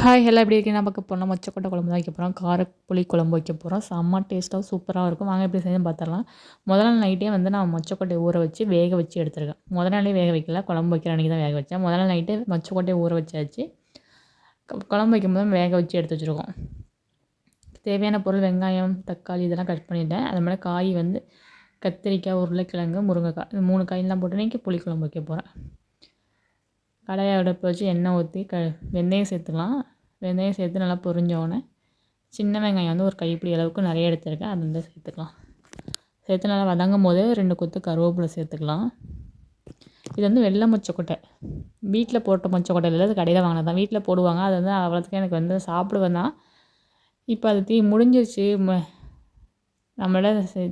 Hi எல்லாம் எப்படி இருக்கீங்க? நான் பார்க்க போகிறோம் மொச்சக்கொட்டை குழம்பு தான் வைக்க போகிறோம் கார புளி குழம்பு வைக்க போகிறோம் செம்ம டேஸ்ட்டாக சூப்பராக இருக்கும். வாங்க எப்படி செஞ்சு பார்த்துடலாம். முதல் நாள் நைட்டே வந்து நான் மொச்சக்கொட்டையை ஊற வச்சு வேக வச்சு எடுத்துருக்கேன். முதல் நாளே வேக வைக்கல. குழம்பு வைக்கிற அன்றைக்கி தான் வேக வச்சேன். முதல் நாள் நைட்டே மொச்சக்கொட்டையை ஊற வச்சாச்சு. குழம்பு வைக்கும்போது வேக வச்சு எடுத்து வச்சுருக்கோம். தேவையான பொருள் வெங்காயம் தக்காளி இதெல்லாம் கட் பண்ணிட்டேன். அது மாதிரி காய் வந்து கத்திரிக்காய் உருளைக்கிழங்கு முருங்கைக்காய் மூணு காயெல்லாம் போட்டு இன்றைக்கி புளிக்குழம்பு வைக்க போகிறேன் கடாயை அடுப்பு வச்சு எண்ணெய் ஊற்றி க வெந்தயம் சேர்த்துக்கலாம் வெந்தயம் சேர்த்து நல்லா பொரிஞ்சோடனே சின்ன வெங்காயம் வந்து ஒரு கைப்பிடி அளவுக்கு நிறைய எடுத்துருக்கேன். அது வந்து சேர்த்துக்கலாம். சேர்த்து நல்லா வதங்கும் போதே ரெண்டு கொத்து கருவேப்பிலை சேர்த்துக்கலாம். இது வந்து வெள்ளை மொச்சக்கொட்டை. வீட்டில் போட்ட மொச்சக்கொட்டை இல்லை அது கடையில் வாங்கினது தான். வீட்டில் போடுவாங்க. அது வந்து அவ்வளோத்துக்கு எனக்கு வந்து சாப்பிடுவேன் தான். இப்போ அது தீ முடிஞ்சிருச்சு. நம்மளோட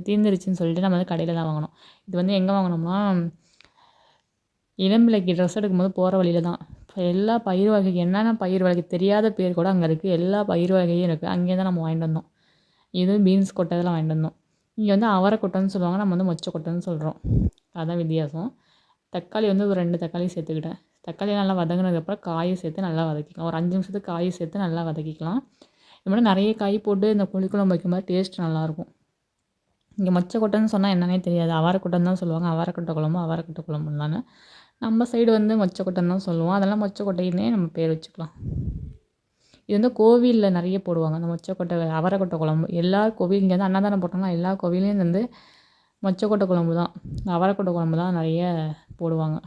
தீர்ந்துருச்சுன்னு சொல்லிட்டு நம்ம வந்து கடையில் தான் வாங்கினோம் இது வந்து எங்கே வாங்கினோம்னா இளம்பிள்ளைக்கு ட்ரெஸ் எடுக்கும்போது போகிற வழியில் தான் எல்லா பயிர் வகைக்கு என்னென்ன பயிர் வகை தெரியாத பேர் கூட அங்கே இருக்குது எல்லா பயிர் வகையும் இருக்குது அங்கேயே தான் நம்ம வாங்கிட்டு வந்தோம். இது பீன்ஸ் கொட்டை இதெல்லாம் வாங்கிட்டு வந்தோம். இங்கே வந்து அவரை கொட்டைன்னு சொல்லுவாங்க. நம்ம வந்து மொச்சை கொட்டைன்னு சொல்கிறோம் அதுதான் வித்தியாசம். தக்காளி வந்து ஒரு ரெண்டு தக்காளி சேர்த்துக்கிட்டேன். தக்காளி நல்லா வதங்கினதுக்கப்புறம் காயை சேர்த்து நல்லா வதக்கிக்கலாம். ஒரு அஞ்சு நிமிஷத்துக்கு காயை சேர்த்து நல்லா வதக்கிக்கலாம். இது மாதிரி நிறைய காய் போட்டு இந்த புளிக்குழம்பு வைக்கும்போது டேஸ்ட் நல்லாயிருக்கும் இங்கே மொச்சை கொட்டைன்னு சொன்னால் என்னன்னே தெரியாது. அவரைக்கொட்டைன்னு தான் சொல்லுவாங்க. அவரைக்கொட்டை குழம்பு அவாரக்கொட்டை குழம்புன்னு தானே. நம்ம சைடு வந்து மொச்சக்கொட்டைன்னு தான் சொல்லுவோம். அதெல்லாம் மொச்சக்கொட்டைன்னே நம்ம பேர் வச்சுக்கலாம். இது வந்து கோவிலில் நிறைய போடுவாங்க. அந்த மொச்சக்கொட்டை அவரக்கொட்டை குழம்பு. எல்லா கோவில் இங்கே வந்து அன்னதானம் போட்டோம்னா எல்லா கோவிலையும் வந்து மொச்சக்கொட்டை குழம்பு தான். அவரக்கொட்டை குழம்பு தான் நிறைய போடுவாங்க.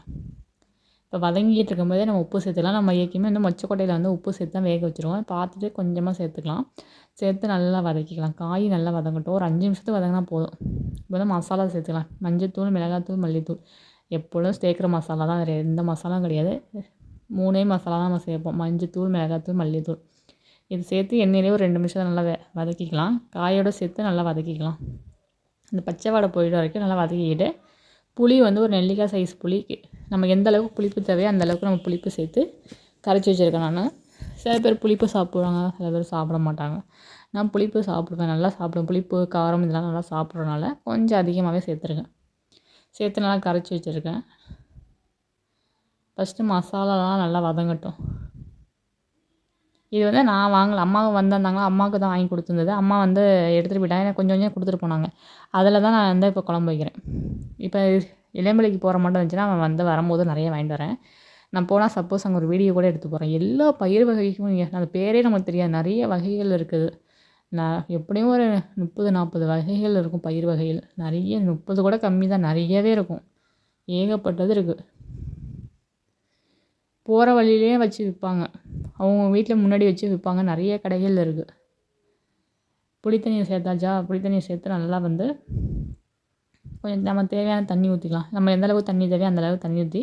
இப்போ வதங்கிட்டு இருக்கும்போதே நம்ம உப்பு சேர்த்துக்கலாம். நம்ம ஏற்கனவே வந்து மொச்சக்கொட்டையில் வந்து உப்பு சேர்த்து தான் வேக வச்சுருவோம் பார்த்துட்டு கொஞ்சமாக சேர்த்துக்கலாம். சேர்த்து நல்லா வதக்கிக்கலாம். காய் நல்லா வதங்கட்டும். ஒரு அஞ்சு நிமிஷத்துக்கு வதங்கினா போதும். இப்போ வந்து மசாலா சேர்த்துக்கலாம். மஞ்சத்தூள் மிளகாத்தூள் மல்லித்தூள். எப்பொழுதும் சேர்க்குற மசாலா தான். வேறு எந்த மசாலாவும் கிடையாது. மூணே மசாலா தான் நம்ம சேர்ப்போம். மஞ்சத்தூள் மிளகாத்தூள் மல்லித்தூள். இது சேர்த்து எண்ணெயிலே ஒரு ரெண்டு நிமிஷம் நல்லா வதக்கிக்கலாம். காயோடு சேர்த்து நல்லா வதக்கிக்கலாம். இந்த பச்சை வாடை போயிட வரைக்கும் நல்லா வதக்கிக்கிட்டு புளி வந்து ஒரு நெல்லிக்காய் சைஸ் புளி. நம்ம எந்த அளவுக்கு புளிப்பு தேவையோ அந்த அளவுக்கு நம்ம புளிப்பு சேர்த்து கரைச்சி வச்சுருக்கேன் நான். சில பேர் புளிப்பு சாப்பிடுவாங்க சில பேர் சாப்பிட மாட்டாங்க. நான் புளிப்பு சாப்பிடுவேன் நல்லா சாப்பிடுவேன். புளிப்பு காரம் இதெல்லாம் நல்லா சாப்பிட்றதுனால கொஞ்சம் அதிகமாகவே சேர்த்துருக்கேன். சேர்த்து நல்லா கரைச்சி வச்சுருக்கேன். ஃபஸ்ட்டு மசாலாலாம் நல்லா வதங்கட்டும். இது வந்து நான் வாங்கலை அம்மா வந்திருந்தாங்களா அம்மாவுக்கு தான் வாங்கி கொடுத்துருந்தது. அம்மா வந்து எடுத்துகிட்டு போயிட்டாங்க எனக்கு கொஞ்சம் கொஞ்சம் கொடுத்துட்டு போனாங்க. அதில் தான் நான் வந்து இப்போ குழம்பு வைக்கிறேன். இப்போ இளம்பிள்ளைக்கு போகிற மட்டும் இருந்துச்சுன்னா அவன் வந்து வரும்போது நிறைய வாங்கிட்டு வரேன். நான் போனால் சப்போஸ் அங்கே ஒரு வீடியோ கூட எடுத்து போகிறேன் எல்லா பயிர் வகைக்கும் அந்த பேரே நமக்கு தெரியாது. நிறைய வகைகள் இருக்குது. நான் எப்படியும் ஒரு முப்பது நாற்பது வகைகள் இருக்கும் பயிர் வகைகள். நிறைய முப்பது கூட கம்மி தான் நிறையவே இருக்கும். ஏகப்பட்டது இருக்குது போகிற வழியிலே வச்சு விற்பாங்க அவங்க வீட்டில் முன்னாடி வச்சு விற்பாங்க நிறைய கடைகள் இருக்குது புளித்தண்ணியை சேர்த்தாச்சா புளித்தண்ணியை சேர்த்து நல்லா வந்து கொஞ்சம் நம்ம தேவையான தண்ணி ஊற்றிக்கலாம் நம்ம எந்த அளவுக்கு தண்ணி தேவையோ அந்த அளவுக்கு தண்ணி ஊற்றி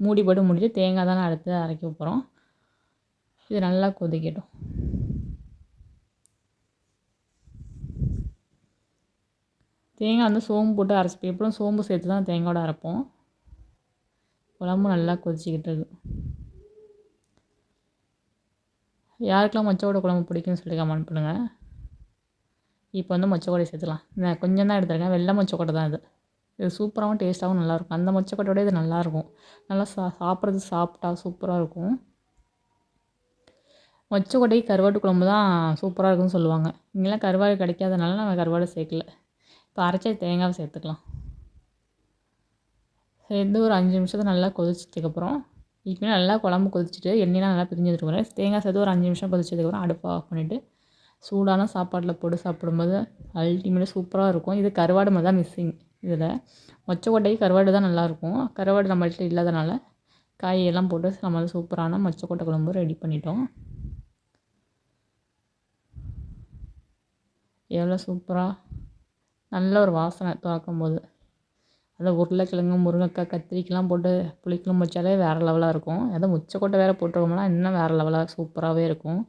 மூடி போட்டு முடிச்சு தேங்காய் தானே அடுத்து அரைக்க போகிறோம் இது நல்லா கொதிக்கட்டும். தேங்காய் வந்து சோம்பு போட்டு அரைச்சிப்போம் எப்படியும் சோம்பு சேர்த்து தான் தேங்காயோட அரைப்போம். குழம்பு நல்லா கொதிச்சிக்கிட்டு இருக்குது யாருக்கெல்லாம் மொச்சக்கொடை குழம்பு பிடிக்கும்னு சொல்லி கமெண்ட் பண்ணுங்கள் இப்போ வந்து மொச்சக்கொடை சேர்த்துக்கலாம். நான் கொஞ்சம் தான் எடுத்துருக்கேன். வெள்ளை மொச்சக்கொடை தான் இது. இது சூப்பராகவும் டேஸ்ட்டாகவும் நல்லாயிருக்கும். அந்த மொச்சக்கொட்டையோட இது நல்லாயிருக்கும். நல்லா சா சாப்பிட்றது சாப்பிட்டா சூப்பராக இருக்கும். மொச்சக்கொட்டை கருவாட்டு குழம்பு தான் சூப்பராக இருக்கும்னு சொல்லுவாங்க. இங்கெல்லாம் கருவாடு கிடைக்காதனால நம்ம கருவாடு சேர்க்கல. இப்போ அரைச்ச தேங்காவை சேர்த்துக்கலாம். சேர்ந்து ஒரு அஞ்சு நிமிஷத்தை நல்லா கொதிச்சதுக்கப்புறம் இப்போ நல்லா குழம்பு கொதிச்சுட்டு எண்ணெயெலாம் நல்லா பிரிஞ்சு வச்சுருக்கிறேன் தேங்காய் சேர்த்து ஒரு அஞ்சு நிமிஷம் கொதிச்சதுக்கப்புறம் அடுப்பை ஆஃப் பண்ணிவிட்டு சூடான சாப்பாட்டில் போட்டு சாப்பிடும்போது அல்டிமேட்டாக சூப்பராக இருக்கும். இது கருவாடு மாதிரி தான் மிஸ்ஸிங் இதில். மொச்சக்கொட்டை கருவாடு தான் நல்லாயிருக்கும். கருவாடு நம்மள்கிட்ட இல்லாதனால காயெல்லாம் போட்டு நம்ம சூப்பரான மொச்சக்கொட்டை குழம்பு ரெடி பண்ணிட்டோம். எவ்வளோ சூப்பராக நல்ல ஒரு வாசனை திறக்கும்போது. அதில் உருளைக்கிழங்கு முருங்கைக்காய் கத்திரிக்கெலாம் போட்டு புளிக்குழம்பு வச்சாலே வேறு லெவலாக இருக்கும். அதுவும் முச்சக்கொட்டை வேறு போட்டிருக்கோம்னா இன்னும் வேறு லெவலாக சூப்பராகவே இருக்கும்.